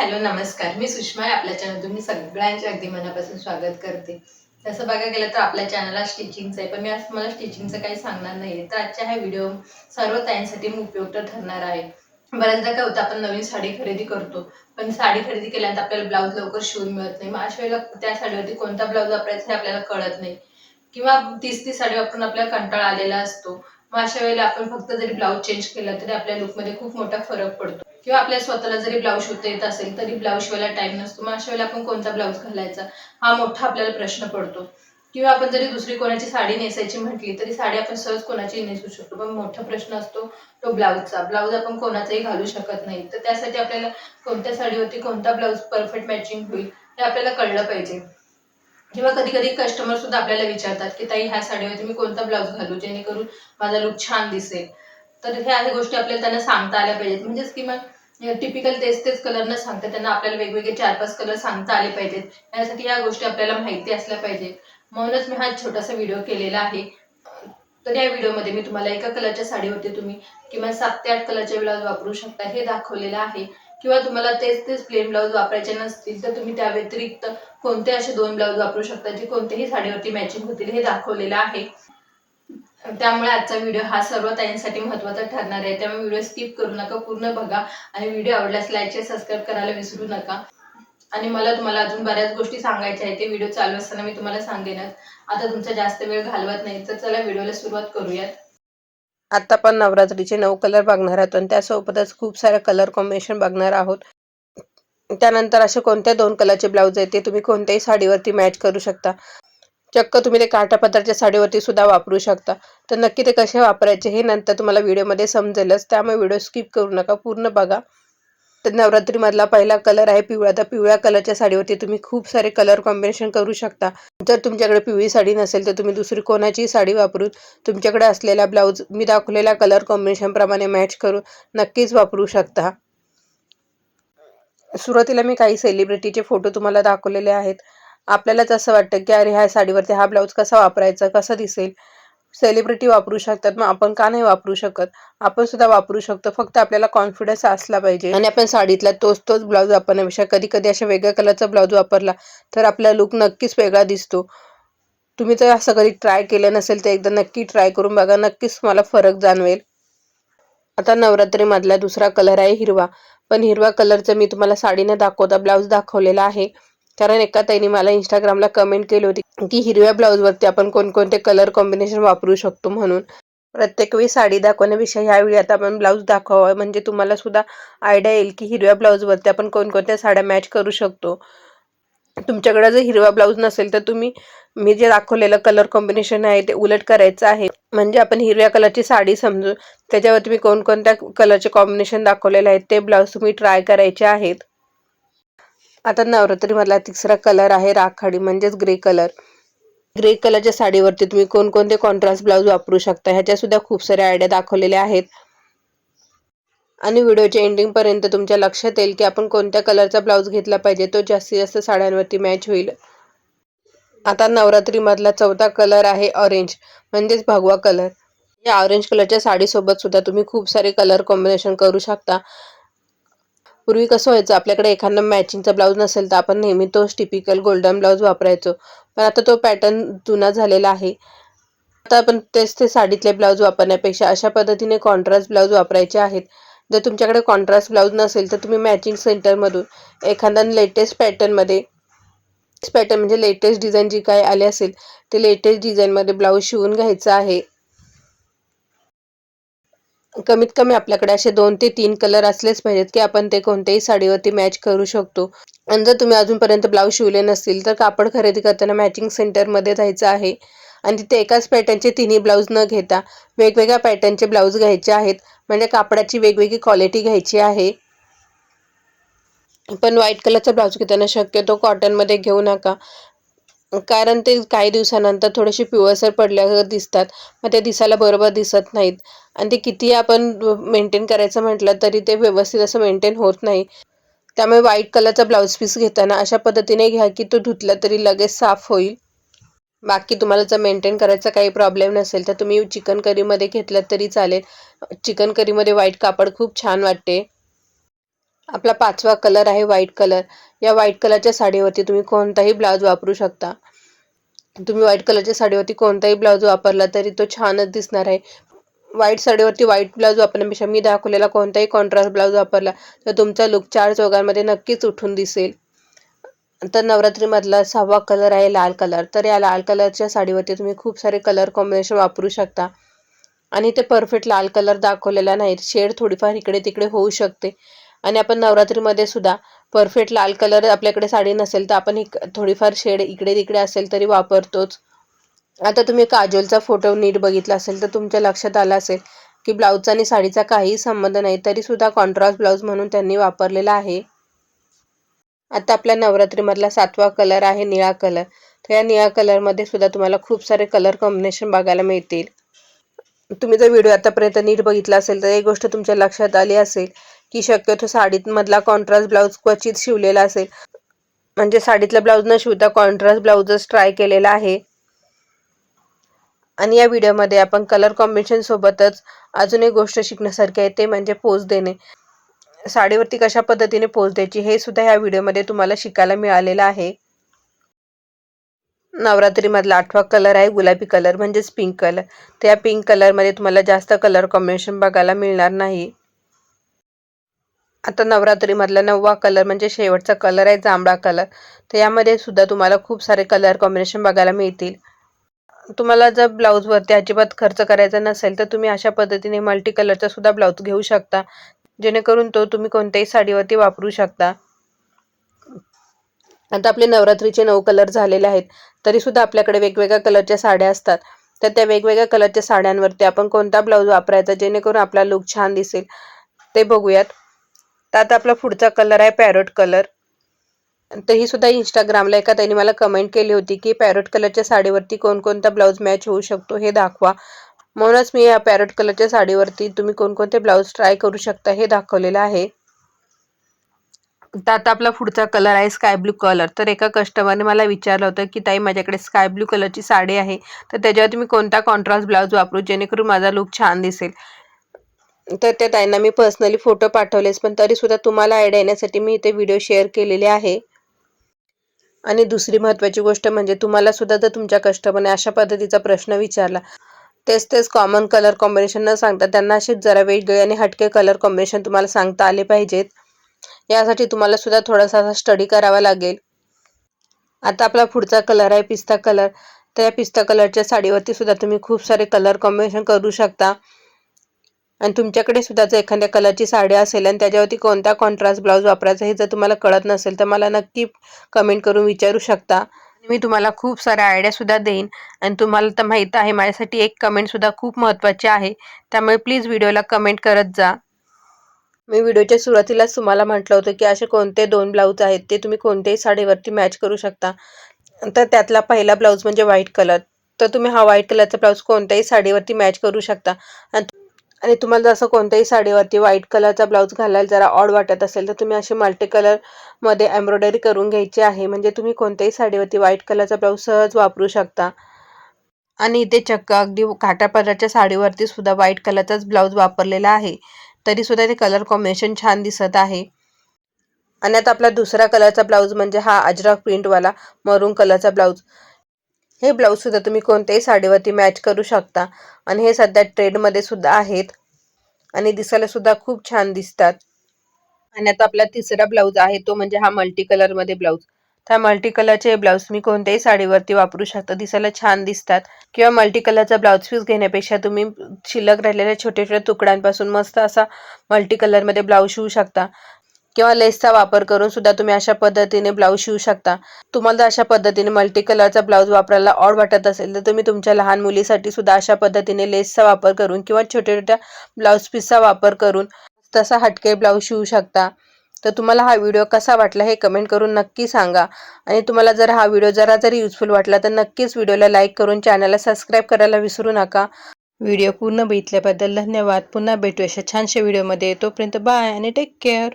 Hello नमस्कार. मी सुषमा आहे आपल्या चॅनल तुम्ही सगळ्यांचे अगदी मनापासून स्वागत करते. तसं बघायला गेलं तर आपल्या चॅनलला स्टिचिंगचं आहे. पण मी आज तुम्हाला स्टिचिंगचं काही सांगणार नाही तर आजच्या हा व्हिडिओ सर्व ताईंसाठी उपयुक्त ठरणार आहे. बऱ्याचदा काय होतं आपण नवीन साडी खरेदी करतो. पण साडी खरेदी केल्यानंतर आपल्याला ब्लाऊज लवकर शिवून मिळत नाही. मग अशा वेळेला त्या साडीवरती कोणता ब्लाऊज वापरायचा हे आपल्याला कळत नाही. किंवा तीस ती साडी वापरून आपल्याला कंटाळा आलेला असतो. मग अशा वेळेला आपण फक्त जरी ब्लाऊज चेंज केला तरी आपल्या लुकमध्ये खूप मोठा फरक पडतो. किंवा आपल्या स्वतःला जरी ब्लाऊज शिवता येत असेल तरी ब्लाऊज शिवायला टाइम नसतो. मग अशा वेळेला आपण कोणता ब्लाऊज घालायचा? हा मोठा आपल्याला प्रश्न पडतो. किंवा आपण जरी दुसरी कोणाची साडी नेसायची म्हटली तरी साडी आपण सहज कोणाची नेसू शकतो. पण मोठा प्रश्न असतो तो ब्लाऊजचा ब्लाऊज आपण कोणाचाही घालू शकत नाही. तर त्यासाठी आपल्याला कोणत्या साडीवरती कोणता ब्लाऊज परफेक्ट मॅचिंग होईल हे आपल्याला कळलं पाहिजे. किंवा कधी कधी कस्टमर सुद्धा आपल्याला विचारतात की ताई ह्या साडीवरती मी कोणता ब्लाऊज घालू? जेणेकरून माझा लुक छान दिसेल. तर ह्या गोष्टी आपल्याला त्यांना सांगता आल्या पाहिजेत. म्हणजेच की मग टिपिकल तेच तेच कलर न सांगता त्यांना आपल्याला वेगवेगळे चार पाच कलर सांगता आले पाहिजेत. यासाठी या गोष्टी आपल्याला माहिती असल्या पाहिजेत. म्हणूनच मी हा छोटासा व्हिडिओ केलेला आहे. तर या व्हिडिओमध्ये मी तुम्हाला एका कलरच्या साडीवरती तुम्ही किमान सात ते आठ कलरचे ब्लाऊज वापरू शकता. हे दाखवलेलं आहे. किंवा तुम्हाला तेच तेच प्लेन ब्लाऊज वापरायचे नसतील तर तुम्ही त्या व्यतिरिक्त कोणते असे दोन ब्लाऊज वापरू शकता जे कोणत्याही साडीवरती मॅचिंग होतील हे दाखवलेलं आहे. त्यामुळे आजचा व्हिडिओ हा सर्व ताईंसाठी महत्त्वाचा ठरणार आहे. त्यामुळे व्हिडिओ स्किप करू नका पूर्ण बघा. आणि व्हिडिओ आवडल्यास लाईक सबस्क्राईब करायला विसरू नका. आणि मला तुम्हाला अजून बऱ्याच गोष्टी सांगायच्या आहेत. ते व्हिडिओ चालू असताना मी तुम्हाला सांगेनच. आता तुमचा जास्त वेळ घालवत नाही तर चला व्हिडिओला सुरुवात करूयात. आता आपण नवरात्रीचे नऊ कलर बघणार आहोत आणि त्यासोबतच खूप सारे कलर कॉम्बिनेशन बघणार आहोत. त्यानंतर असे कोणत्या दोन कलरचे ब्लाऊज आहेत ते तुम्ही कोणत्याही साडीवरती मॅच करू शकता. चक्क तुम्ही ते काठापदरच्या साडीवरती सुद्धा वापरू शकता. तर नक्की ते कसे वापरायचे हे नंतर तुम्हाला व्हिडिओमध्ये समजेलच. त्यामुळे व्हिडिओ स्किप करू नका. पूर्ण बघा. तर नवरात्रीमधला पहिला कलर आहे पिवळा. तर पिवळ्या कलरच्या साडीवरती तुम्ही खूप सारे कलर कॉम्बिनेशन करू शकता. जर तुमच्याकडे पिवळी साडी नसेल तर तुम्ही दुसरी कोणाची साडी वापरून तुमच्याकडे असलेला ब्लाऊज मी दाखवलेल्या कलर कॉम्बिनेशनप्रमाणे मॅच करून नक्कीच वापरू शकता. सुरुवातीला मी काही सेलिब्रिटीचे फोटो तुम्हाला दाखवलेले आहेत. आपल्यालाच असं वाटतं की अरे ह्या साडीवरती हा ब्लाऊज कसा वापरायचा कसा दिसेल? सेलिब्रिटी वापरू शकतात मग आपण का नाही वापरू शकत? आपण सुद्धा वापरू शकतो फक्त आपल्याला कॉन्फिडन्स असला पाहिजे. आणि आपण साडीतला तोच तोच ब्लाऊज वापरण्यापेक्षा कधी कधी अशा वेगळ्या कलरचा ब्लाऊज वापरला तर आपला लुक नक्कीच वेगळा दिसतो. तुम्ही जर असं कधी ट्राय केलं नसेल तर एकदा नक्की ट्राय करून बघा नक्कीच तुम्हाला फरक जाणवेल. आता नवरात्रीमधला दुसरा कलर आहे हिरवा. पण हिरवा कलरचं मी तुम्हाला साडीने दाखवता ब्लाऊज दाखवलेला आहे. कारण एका ताईने मला इंस्टाग्रामला कमेंट केली होती की हिरव्या ब्लाऊजवरती आपण कोणकोणते कलर कॉम्बिनेशन वापरू शकतो म्हणून. प्रत्येक वेळी साडी दाखवण्यापेक्षा ह्यावेळी आता आपण ब्लाऊज दाखवावा म्हणजे तुम्हाला सुद्धा आयडिया येईल की हिरव्या ब्लाऊजवरती आपण कोणकोणत्या साड्या मॅच करू शकतो. तुमच्याकडे जर हिरवा ब्लाऊज नसेल तर तुम्ही मी जे दाखवलेलं कलर कॉम्बिनेशन आहे ते उलट करायचं आहे. म्हणजे आपण हिरव्या कलरची साडी समजू त्याच्यावर तुम्ही कोणकोणत्या कलरचे कॉम्बिनेशन दाखवलेले आहेत ते ब्लाऊज तुम्ही ट्राय करायचे आहेत. आता नवरात्रीमधला तिसरा कलर आहे राखाडी म्हणजेच ग्रे कलर. ग्रे कलरच्या साडीवरती तुम्ही कोणकोणते कॉन्ट्रास्ट ब्लाऊज वापरू शकता ह्याच्या सुद्धा खूप साऱ्या आयडिया दाखवलेल्या आहेत. आणि व्हिडिओच्या एंडिंगपर्यंत तुमच्या लक्षात येईल की आपण कोणत्या कलरचा ब्लाऊज घेतला पाहिजे तो जास्तीत जास्त साड्यांवरती मॅच होईल. आता नवरात्रीमधला चौथा कलर आहे ऑरेंज म्हणजेच भगवा कलर. या ऑरेंज कलरच्या साडीसोबत सुद्धा तुम्ही खूप सारे कलर कॉम्बिनेशन करू शकता. पूर्वी कसं व्हायचं आपल्याकडे एखादा मॅचिंगचा ब्लाऊज नसेल तर आपण नेहमी तोच टिपिकल गोल्डन ब्लाऊज वापरायचो. पण आता तो पॅटर्न जुना झालेला आहे. आता आपण तेच ते साडीतले ब्लाऊज वापरण्यापेक्षा अशा पद्धतीने कॉन्ट्रास्ट ब्लाऊज वापरायचे आहेत. जर तुमच्याकडे कॉन्ट्रास्ट ब्लाऊज नसेल तर तुम्ही मॅचिंग सेंटरमधून एखादा लेटेस्ट पॅटर्नमध्ये पॅटर्न म्हणजे लेटेस्ट डिझाईन जी काय आली असेल ते लेटेस्ट डिझाईनमध्ये ब्लाऊज शिवून घ्यायचं आहे. कमीत कमी आपल्याकडे असे दोन ते तीन कलर असलेच पाहिजेत की आपण ते कोणत्याही साडीवरती मॅच करू शकतो. आणि जर तुम्ही अजूनपर्यंत ब्लाऊज शिवले नसतील तर कापड खरेदी करताना मॅचिंग सेंटरमध्ये जायचं आहे. आणि तिथे एकाच पॅटर्नचे तिन्ही ब्लाऊज न घेता वेगवेगळ्या पॅटर्नचे ब्लाऊज घ्यायचे आहेत. म्हणजे कापडाची वेगवेगळी क्वालिटी घ्यायची आहे. पण व्हाईट कलरचा ब्लाऊज घेताना शक्यतो कॉटनमध्ये घेऊ नका. कारण ते काही दिवसानंतर थोडेसे पिवळसर पडल्यावर दिसतात. मग ते दिसायला बरोबर दिसत नाहीत. आणि ते किती आपण मेंटेन करायचं म्हटलं तरी ते व्यवस्थित असं मेंटेन होत नाही. त्यामुळे व्हाईट कलरचा ब्लाऊज पीस घेताना अशा पद्धतीने घ्या की तो धुतला तरी लगेच साफ होईल. बाकी तुम्हाला जर मेंटेन करायचा काही प्रॉब्लेम नसेल तर तुम्ही चिकन करीमध्ये घेतलं तरी चालेल. चिकन करीमध्ये व्हाईट कापड खूप छान वाटते. आपला पाचवा कलर आहे व्हाईट कलर या व्हाईट कलरच्या साडीवरती तुम्ही कोणताही ब्लाऊज वापरू शकता. तुम्ही व्हाईट कलरच्या साडीवरती कोणताही ब्लाऊज वापरला तरी तो छानच दिसणार आहे. व्हाईट साडीवरती व्हाईट ब्लाऊज वापरण्यापेक्षा मी दाखवलेला कोणताही कॉन्ट्रास्ट ब्लाऊज वापरला तर तुमचा लुक चार चौघांमध्ये नक्कीच उठून दिसेल. तर नवरात्रीमधला सहावा कलर आहे लाल कलर तर या लाल कलरच्या साडीवरती तुम्ही खूप सारे कलर कॉम्बिनेशन वापरू शकता. आणि ते परफेक्ट लाल कलर दाखवलेला नाही. शेड थोडीफार इकडे तिकडे होऊ शकते. आणि आपण नवरात्रीमध्ये सुद्धा परफेक्ट लाल कलर आपल्याकडे साडी नसेल तर आपण एक थोडीफार शेड इकडे तिकडे असेल तरी वापरतोच. आता तुम्ही काजोलचा फोटो नीट बघितला असेल तर तुमच्या लक्षात आलं असेल की ब्लाऊजचा आणि साडीचा काहीही संबंध नाही तरी सुद्धा कॉन्ट्रास्ट ब्लाऊज म्हणून त्यांनी वापरलेला आहे. आता आपल्या नवरात्रीमधला सातवा कलर आहे निळा कलर तर या निळा कलरमध्ये सुद्धा तुम्हाला खूप सारे कलर कॉम्बिनेशन बघायला मिळतील. तुम्ही जर व्हिडिओ आतापर्यंत नीट बघितला असेल तर एक गोष्ट तुमच्या लक्षात आली असेल की शक्यतो साडीमधला कॉन्ट्रास्ट ब्लाऊज क्वचित शिवलेला असेल. म्हणजे साडीतला ब्लाऊज न शिवता कॉन्ट्रास्ट ब्लाऊजच ट्राय केलेला आहे. आणि या व्हिडिओमध्ये आपण कलर कॉम्बिनेशन सोबतच अजून एक गोष्ट शिकण्यासारखी आहे ते म्हणजे पोज देणे. साडीवरती कशा पद्धतीने पोज द्यायची हे सुद्धा ह्या व्हिडिओमध्ये तुम्हाला शिकायला मिळालेलं आहे. नवरात्रीमधला आठवा कलर आहे गुलाबी कलर म्हणजेच पिंक कलर त्या पिंक कलरमध्ये तुम्हाला जास्त कलर कॉम्बिनेशन बघायला मिळणार नाही. आता नवरात्रीमधला नववा कलर म्हणजे शेवटचा कलर आहे जांभळा कलर तर यामध्ये सुद्धा तुम्हाला खूप सारे कलर कॉम्बिनेशन बघायला मिळतील. तुम्हाला जर ब्लाऊजवरती अजिबात खर्च करायचा नसेल तर तुम्ही अशा पद्धतीने मल्टी कलरचा सुद्धा ब्लाऊज घेऊ शकता. जेणेकरून तो तुम्ही कोणत्याही साडीवरती वापरू शकता. आता आपले नवरात्रीचे नऊ कलर झालेले आहेत तरी सुद्धा आपल्याकडे वेगवेगळ्या कलरच्या साड्या असतात. तर त्या वेगवेगळ्या कलरच्या साड्यांवरती आपण कोणता ब्लाऊज वापरायचा जेणेकरून आपला लुक छान दिसेल ते बघूयात. तर आता आपला पुढचा कलर आहे पॅरोट कलर तर ही सुद्धा इंस्टाग्रामला एका त्यांनी मला कमेंट केली होती की पॅरोट कलरच्या साडीवरती कोणकोणता ब्लाऊज मॅच होऊ शकतो हे दाखवा. म्हणूनच मी या पॅरोट कलरच्या साडीवरती तुम्ही कोणकोणते ब्लाऊज ट्राय करू शकता हे दाखवलेलं आहे. तर आता आपला पुढचा कलर आहे स्काय ब्लू कलर तर एका कस्टमरने मला विचारलं होतं की ताई माझ्याकडे स्काय ब्लू कलरची साडी आहे. तर त्याच्यावरती मी कोणता कॉन्ट्रास्ट ब्लाऊज वापरू जेणेकरून माझा लुक छान दिसेल? तर त्या ताईंना मी पर्सनली फोटो पाठवलेच पण तरीसुद्धा तुम्हाला आयडिया येण्यासाठी मी इथे व्हिडिओ शेअर केलेले आहे. आणि दुसरी महत्त्वाची गोष्ट म्हणजे तुम्हाला सुद्धा जर तुमच्या कस्टमरने अशा पद्धतीचा प्रश्न विचारला तेच तेच कॉमन कलर कॉम्बिनेशन न सांगता त्यांना असे जरा वेगळे आणि हटके कलर कॉम्बिनेशन तुम्हाला सांगता आले पाहिजेत. यासाठी तुम्हाला सुद्धा थोडासा स्टडी करावा लागेल. आता आपला पुढचा कलर आहे पिस्ता कलर तर या पिस्ता कलरच्या साडीवरती सुद्धा तुम्ही खूप सारे कलर कॉम्बिनेशन करू शकता. आणि तुमच्याकडे सुद्धा जर एखाद्या कलरची साडी असेल आणि त्याच्यावरती कोणता कॉन्ट्रास्ट ब्लाऊज वापरायचा हे जर तुम्हाला कळत नसेल तर मला नक्की कमेंट करून विचारू शकता. मी तुम्हाला खूप साऱ्या आयडियासुद्धा देईन. आणि तुम्हाला तर माहीत आहे माझ्यासाठी एक कमेंटसुद्धा खूप महत्त्वाची आहे. त्यामुळे प्लीज व्हिडिओला कमेंट करत जा. मी व्हिडिओच्या सुरुवातीलाच तुम्हाला म्हटलं होतं की असे कोणते दोन ब्लाऊज आहेत ते तुम्ही कोणत्याही साडीवरती मॅच करू शकता. तर त्यातला पहिला ब्लाऊज म्हणजे व्हाईट कलर तर तुम्ही हा व्हाईट कलरचा ब्लाऊज कोणत्याही साडीवरती मॅच करू शकता. आणि आणि तुम्हाला जसं कोणत्याही साडीवरती व्हाईट कलरचा ब्लाऊज घालायला जरा ऑड वाटत असेल तर तुम्ही असे मल्टी कलरमध्ये एम्ब्रॉयडरी करून घ्यायची आहे. म्हणजे तुम्ही कोणत्याही साडीवरती व्हाईट कलरचा ब्लाऊज सहज वापरू शकता. आणि इथे चक्क अगदी काटापदराच्या साडीवरती सुद्धा व्हाईट कलरचाच ब्लाऊज वापरलेला आहे. तरी सुद्धा ते कलर कॉम्बिनेशन छान दिसत आहे. आणि आता आपला दुसरा कलरचा ब्लाऊज म्हणजे हा अजराक प्रिंटवाला मरून कलरचा ब्लाऊज हे ब्लाऊजसुद्धा तुम्ही कोणत्याही साडीवरती मॅच करू शकता. आणि हे सध्या ट्रेडमध्ये सुद्धा आहेत. आणि दिसायला सुद्धा खूप छान दिसतात. आणि आता आपला तिसरा ब्लाऊज आहे तो म्हणजे हा मल्टी कलरमध्ये ब्लाऊज. त्या मल्टी कलरचे ब्लाऊज मी कोणत्याही साडीवरती वापरू शकता. दिसायला छान दिसतात. किंवा मल्टी कलरचा ब्लाऊज पीस घेण्यापेक्षा तुम्ही शिल्लक राहिलेल्या छोट्या छोट्या तुकड्यांपासून मस्त असा मल्टी कलरमध्ये ब्लाऊज शिवू शकता. किंवा लेसचा वापर करून सुद्धा तुम्ही अशा पद्धतीने ब्लाऊज शिवू शकता. तुम्हाला जर अशा पद्धतीने मल्टी कलरचा ब्लाऊज वापरायला ऑड वाटत असेल तर तुम्ही तुमच्या लहान मुलीसाठी सुद्धा अशा पद्धतीने लेसचा वापर करून किंवा छोट्या छोट्या ब्लाऊज पीसचा वापर करून तसा हटके ब्लाऊज शिवू शकता. तर तुम्हाला हा व्हिडिओ कसा वाटला हे कमेंट करून नक्की सांगा. आणि तुम्हाला जर हा व्हिडिओ जरा जरी युजफुल वाटला तर नक्कीच व्हिडिओला लाईक करून चॅनलला सबस्क्राईब करायला विसरू नका. व्हिडिओ पूर्ण बघितल्याबद्दल धन्यवाद. पुन्हा भेटू अशा छानशा व्हिडिओमध्ये तोपर्यंत बाय आणि टेक केअर